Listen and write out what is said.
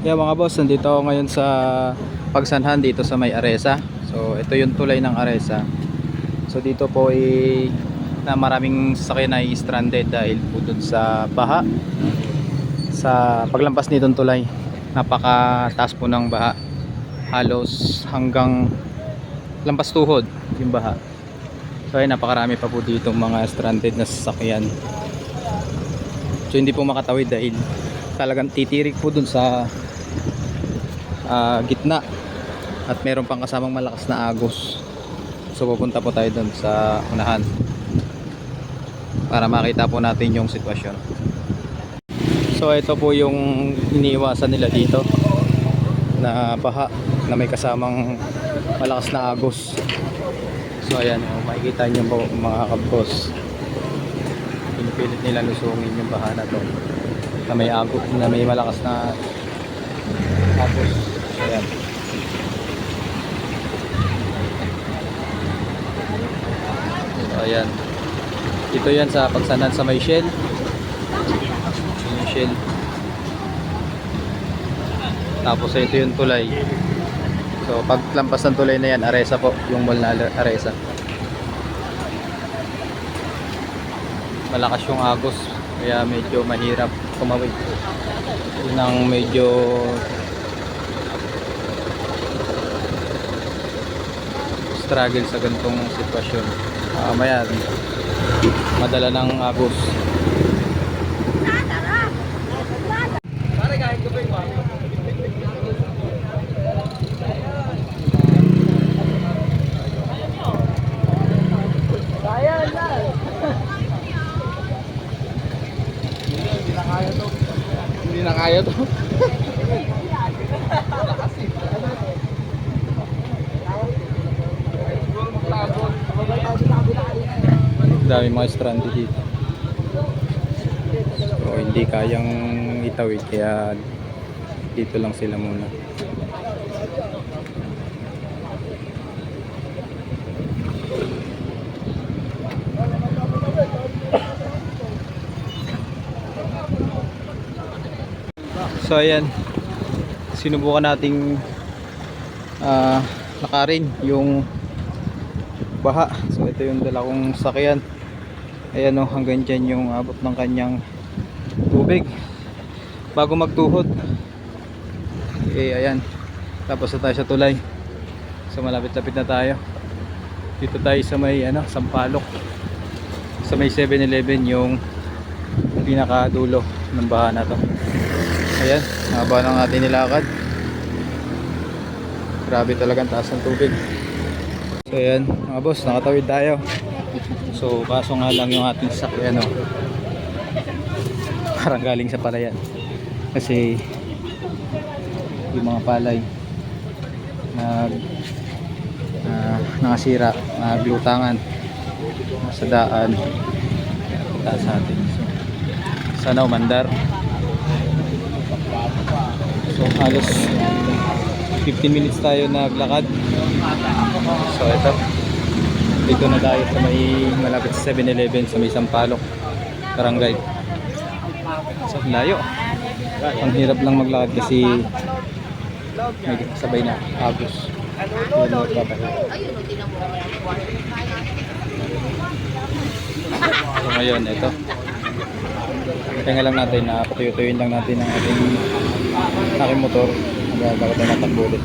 Yeah mga boss, nandito ako ngayon sa pagsanhan dito sa may Aresa. So ito yung tulay ng Aresa. So dito po ay na maraming sasakyan ay stranded dahil po dun sa baha. Sa paglampas nitong tulay, napakataas po ng baha. Halos hanggang lampas tuhod yung baha. So ayun, napakarami pa po dito mga stranded na sasakyan. So hindi po makatawid dahil talagang titirik po dun sa ah, gitna. At meron pang kasamang malakas na agos. So pupunta po tayo dun sa unahan. Para makita po natin yung sitwasyon. So ito po yung iniiwasan nila dito. Na baha na may kasamang malakas na agos. So ayan oh, makikita nyo po mga kabos. Pinipilit nila lusungin yung baha na to. Na may agos na may malakas na agos ayan. So ayan. Ito yan sa pagsanan sa may shell. Tapos ito yung tulay. So paglampas ng tulay na yan Aresa po yung mall na Aresa. Malakas yung agos kaya medyo mahirap tumawid. Yun ang medyo struggle sa ganitong sitwasyon uh, maya madala ng agos Hindi na kaya to. dami mga stranded dito. So hindi kayang itawid kaya dito lang sila muna. So ayan. Sinubukan nating ah lakarin yung baha. So ito yung dala kong sakyan ayan o hanggang dyan yung abot ng kanyang tubig. Bago magtuhod. Eh ayan. Tapos na tayo sa tulay. So malapit-lapit na tayo. Dito tayo sa may ano sampalok sa may 7-eleven yung pinakadulo ng baha na to. Ayan haba ng ating nilakad. Grabe talagang taas ng tubig. So ayan, mga boss, nakatawid tayo. So kaso nga lang yung ating sakyan no. Parang galing sa palayan. Kasi yung mga palay nag uh, nakasira, naglutangan sa daan. Punta sa atin. So, sana umandar. So halos 15 minutes tayo naglakad. So ito. Dito na tayo sa may malapit sa 7-Eleven sa may Sampaloc. Barangay. So layo. Ang hirap lang maglakad kasi may sabay na agos. Yun ang nagpapahirap. So ngayon, ito. Kaya lang natin na patuyutuyin lang natin ang ating aking motor. Magagawa tayo ng takbo ulit.